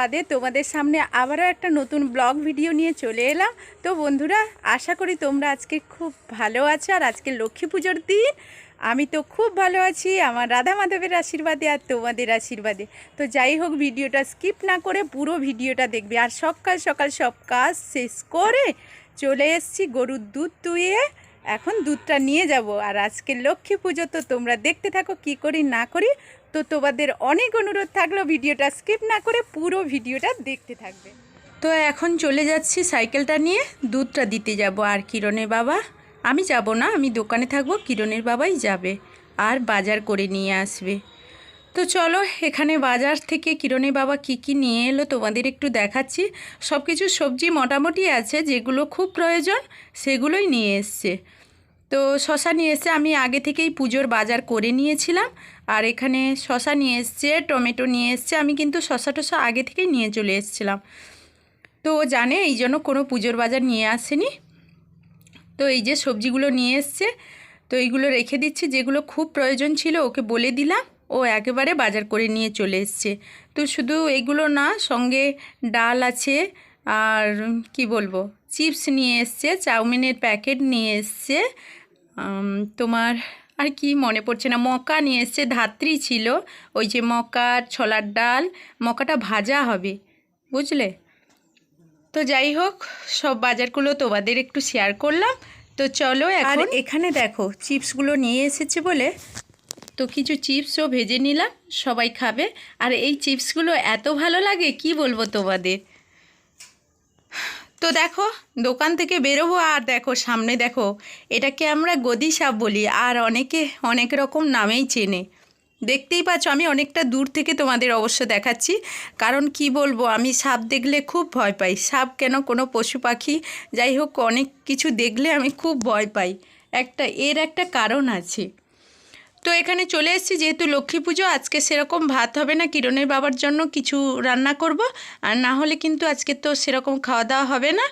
বাদে তোমাদের সামনে আবারও একটা নতুন ব্লগ ভিডিও নিয়ে চলে এলাম। তো বন্ধুরা, আশা করি তোমরা আজকে খুব ভালো আছো আর আজকে লক্ষ্মী পুজোর দিন। আমি তো খুব ভালো আছি, আমার রাধা মাধবের আশীর্বাদে আর তোমাদের আশীর্বাদে। তো যাই হোক, ভিডিওটা স্কিপ না করে পুরো ভিডিওটা দেখবে। আর সকাল সকাল সব কাজ শেষ করে চলে এসেছি গরুর দুধ দুয়ে এখন দুধটা নিয়ে যাব। আর আজকে লক্ষ্মী পুজো তো তোমরা দেখতে থাকো, কি করি না করি। তো তোমাদের অনেক অনুরোধ থাকল ভিডিওটা স্কিপ না করে পুরো ভিডিওটা দেখতে থাকবে। তো এখন চলে যাচ্ছি সাইকেলটা নিয়ে, দুধটা দিতে যাব। আর কিরণের বাবা? আমি যাব না, আমি দোকানে থাকব, কিরণের বাবাই যাবে আর বাজার করে নিয়ে আসবে। তো চলো, এখানে বাজার থেকে কিরণের বাবা কি কি নিয়ে এলো তোমাদের একটু দেখাচ্ছি। সব কিছু সবজি মোটামুটি আছে, যেগুলো খুব প্রয়োজন সেগুলোই নিয়ে এসছে। তো শশা নিয়ে এসে আমি আগে থেকেই পুজোর বাজার করে নিয়েছিলাম। আর এখানে শশা নিয়ে এসছে, টমেটো নিয়ে এসছে। আমি কিন্তু শশা টশা আগে থেকেই নিয়ে চলে এসেছিলাম। তো ও জানে এই জন্য কোনো পুজোর বাজার নিয়ে আসেনি। তো এই যে সবজিগুলো নিয়ে এসছে, তো এইগুলো রেখে দিচ্ছি। যেগুলো খুব প্রয়োজন ছিল ওকে বলে দিলাম। ও একেবারে বাজার করে নিয়ে চলে এসছে। তো শুধু এগুলো না, সঙ্গে ডাল আছে আর কি বলব, চিপস নিয়ে এসছে, চাউমিনের প্যাকেট নিয়ে এসছে। তোমার আর কি মনে পড়ছে না? মকা নিয়ে এসছে ধাত্রী ছিল। ওই যে মকার ছোলার ডাল মকাটা ভাজা হবে বুঝলে? তো যাই হোক সব বাজারগুলো তোমাদের একটু শেয়ার করলাম। তো চলো আর এখানে দেখো চিপসগুলো নিয়ে এসেছে বলে। তো কিছু চিপসও ভেজে নিলাম সবাই খাবে। আর এই চিপসগুলো এত ভালো লাগে কি বলব তোমাদের? তো দেখো, দোকান থেকে বেরোবো আর দেখো, সামনে দেখো, এটাকে আমরা গদি সাপ বলি আর অনেকে অনেক রকম নামেই চেনে। দেখতেই পাচ্ছ, আমি অনেকটা দূর থেকে তোমাদের অবশ্য দেখাচ্ছি, কারণ কি বলব, আমি সাপ দেখলে খুব ভয় পাই। সাপ কেন কোনো পশু পাখি? যাই হোক, অনেক কিছু দেখলে আমি খুব ভয় পাই। একটা, এর একটা কারণ আছে। তো এখানে চলে এসেছি, যেহেতু লক্ষ্মী পুজো, আজকে সেরকম ভাত হবে না, কিরণের বাবার জন্য কিছু রান্না করব। আর না হলে কিন্তু আজকে তো সেরকম খাওয়া দাওয়া হবে না।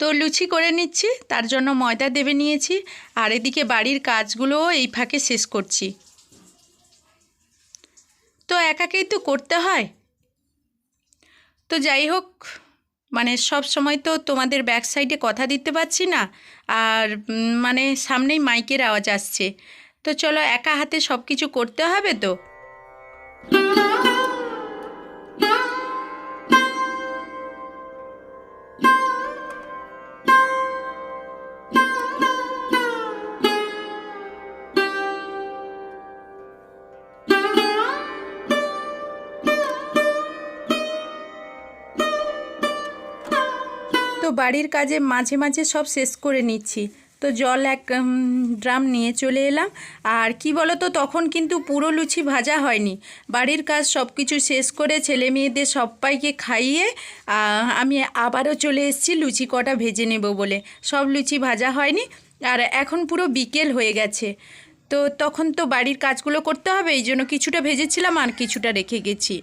তো লুচি করে নিচ্ছি, তার জন্য ময়দা দেবে নিয়েছি। আর এদিকে বাড়ির কাজগুলোও এই ফাঁকে শেষ করছি। তো একাকেই তো করতে হয়। তো যাই হোক মানে সব সময় তো তোমাদের ব্যাক সাইডে কথা দিতে পারছি না। আর মানে সামনেই মাইকের আওয়াজ আসছে। তো চলো একা হাতে সব কিছু করতে হবে তো? তো বাড়ির কাজে মাঝে মাঝে সব শেষ করে নিচ্ছি। তো জল এক ড্রাম নিয়ে চলে এলাম। আর কি বলো তো তখন কিন্তু পুরো লুচি ভাজা হয়নি। বাড়ির কাজ সব কিছু শেষ করে ছেলে মেয়েদের সবাইকে খাইয়ে আমি আবারও চলে এসেছি লুচি কটা ভেজে নেব বলে। সব লুচি ভাজা হয়নি, আর এখন পুরো বিকেল হয়ে গেছে। তো তখন তো বাড়ির কাজগুলো করতে হবে, এই জন্য কিছুটা ভেজেছিলাম আর কিছুটা রেখে গেছি।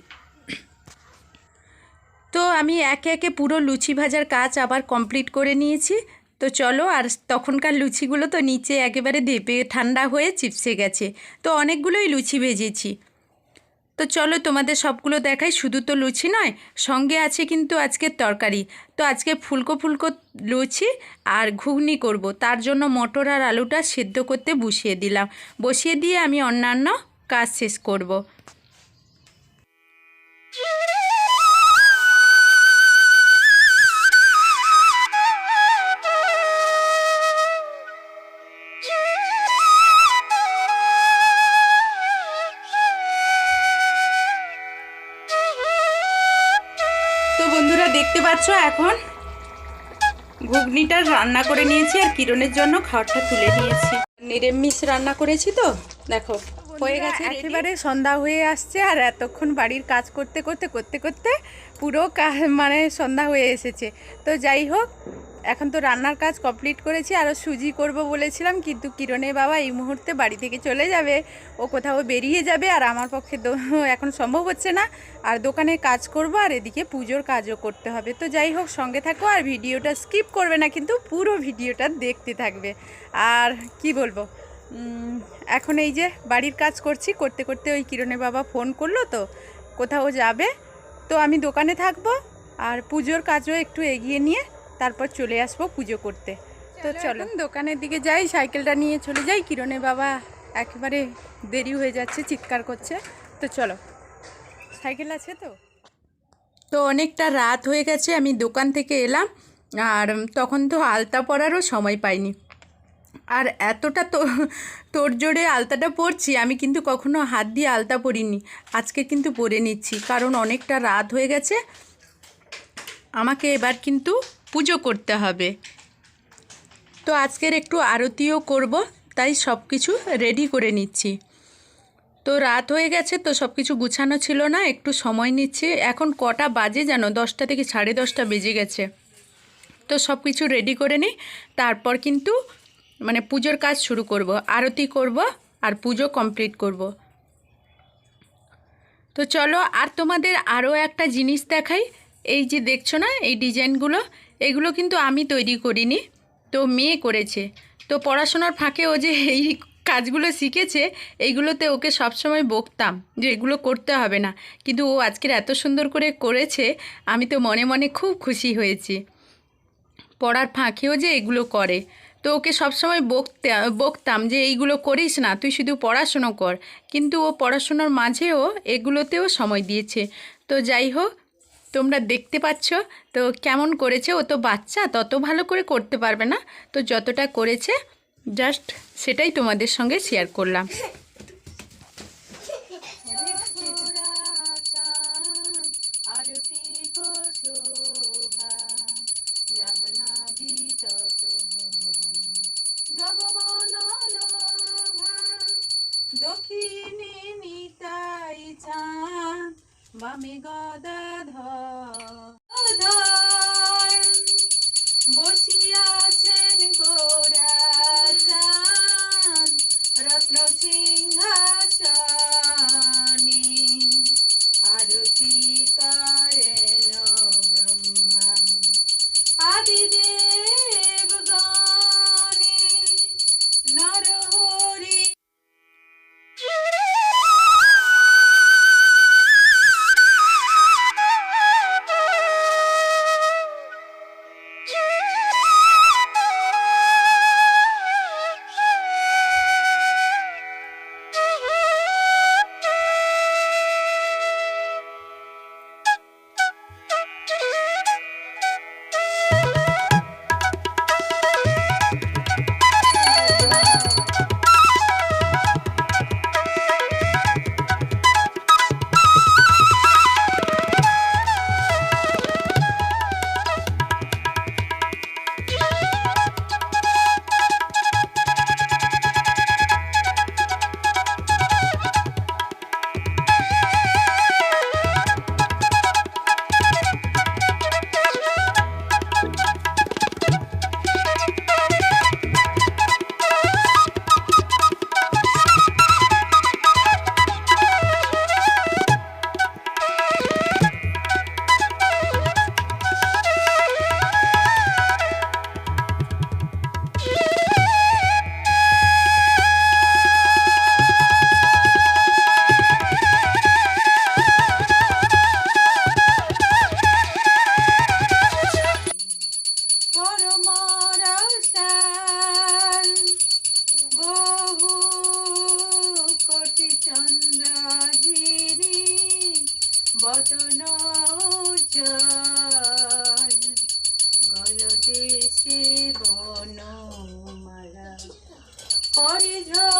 তো আমি একে একে পুরো লুচি ভাজার কাজ আবার কমপ্লিট করে নিয়েছি। তো চলো, আর তখনকার লুচিগুলো তো নিচে একেবারে দেপে ঠান্ডা হয়ে চিপসে গেছে। তো অনেকগুলোই লুচি ভেজেছি। তো চলো, তোমাদের সবগুলো দেখাই। শুধু তো লুচি নয়, সঙ্গে আছে কিন্তু আজকের তরকারি। তো আজকে ফুলকো ফুলকো লুচি আর ঘুগনি করব। তার জন্য মটর আর আলুটা সেদ্ধ করতে বসিয়ে দিলাম। বসিয়ে দিয়ে আমি অন্যান্য কাজ শেষ করব। দেখতে পাচ্ছ এখন? ঘুগনিটা রান্না করে নিয়েছি আর কিরণের জন্য খাওয়ারটা তুলে নিয়েছি। নিরামিষ রান্না করেছি তো? দেখো হয়ে গেছে একেবারে সন্ধ্যা হয়ে আসছে আর এতক্ষণ বাড়ির কাজ করতে করতে করতে করতে পুরো মানে সন্ধ্যা হয়ে এসেছে। তো যাই হোক এখন তো রান্নার কাজ কমপ্লিট করেছি আরও সুজি করব বলেছিলাম, কিন্তু কিরণের বাবা এই মুহূর্তে বাড়ি থেকে চলে যাবে, ও কোথাও বেরিয়ে যাবে, আর আমার পক্ষে এখন সম্ভব হচ্ছে না, আর দোকানে কাজ করব, আর এদিকে পুজোর কাজও করতে হবে। তো যাই হোক, সঙ্গে থাকো, আর ভিডিওটা স্কিপ করবে না, কিন্তু পুরো ভিডিওটা দেখতে থাকবে। আর কি বলব এখন এই যে বাড়ির কাজ করছি, করতে করতে ওই কিরণের বাবা ফোন করল তো, কোথাও যাবে, তো আমি দোকানে থাকব, আর পুজোর কাজও একটু এগিয়ে নিয়ে তারপর চলে আসব পুজো করতে। তো চলো দোকানের দিকে যাই সাইকেলটা নিয়ে চলে যাই। কিরণের বাবা একেবারে দেরি হয়ে যাচ্ছে চিৎকার করছে। তো চলো। সাইকেল আছে তো? তো অনেকটা রাত হয়ে গেছে আমি দোকান থেকে এলাম আর তখন তো আলতা পরারও সময় পাইনি। আর এতটা তো তোর জোরে আলতাটা পরছি আমি কিন্তু কখনো হাত দিয়ে আলতা পরিনি। আজকে কিন্তু পরে নিচ্ছি কারণ অনেকটা রাত হয়ে গেছে। আমাকে এবার কিন্তু পুজো করতে হবে। তো আজকের একটু আরতিও করব, তাই সব কিছু রেডি করে নিচ্ছি। তো রাত হয়ে গেছে, তো সব কিছু গুছানো ছিল না, একটু সময় নিচ্ছে। এখন কটা বাজে জানো? দশটা থেকে সাড়ে দশটা বেজে গেছে। তো সব কিছু রেডি করে নিই, তারপর কিন্তু মানে পুজোর কাজ শুরু করব। আরতি করব আর পুজো কমপ্লিট করব। তো চলো, আর তোমাদের আরও একটা জিনিস দেখাই। এই যে দেখছ না, এই ডিজাইনগুলো এগুলো কিন্তু আমি তৈরি করিনি। তো মেয়ে করেছে। তো পড়াশোনার ফাঁকে ও যে এই কাজগুলো শিখেছে, এইগুলোতে ওকে সবসময় বকতাম যে এগুলো করতে হবে না। কিন্তু ও আজকের এত সুন্দর করে করেছে, আমি তো মনে মনে খুব খুশি হয়েছি। পড়ার ফাঁকেও যে এগুলো করে। তো ওকে সবসময় বকতে, বকতাম যে এইগুলো করিস না, তুই শুধু পড়াশুনো কর। কিন্তু ও পড়াশুনোর মাঝেও এগুলোতেও সময় দিয়েছে। তো যাই হোক তোমরা দেখতে পাচ্ছ, তো কেমন করেছে? ও তো বাচ্চা, তত ভালো করে করতে পারবে না। তো যতটা করেছে জাস্ট সেটাই তোমাদের সঙ্গে শেয়ার করলাম। বামে গদাধর। বসিয়াছেন গোরা রত্ন সিংহাসনে করে ঝলমল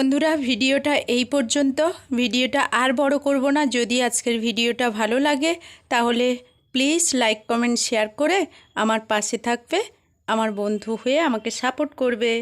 বন্ধুরা, ভিডিওটা এই পর্যন্ত। ভিডিওটা আর বড় করব না। যদি আজকের ভিডিওটা ভালো লাগে, তাহলে প্লিজ লাইক, কমেন্ট, শেয়ার করে আমার পাশে থাকবে। আমার বন্ধু হয়ে আমাকে সাপোর্ট করবে।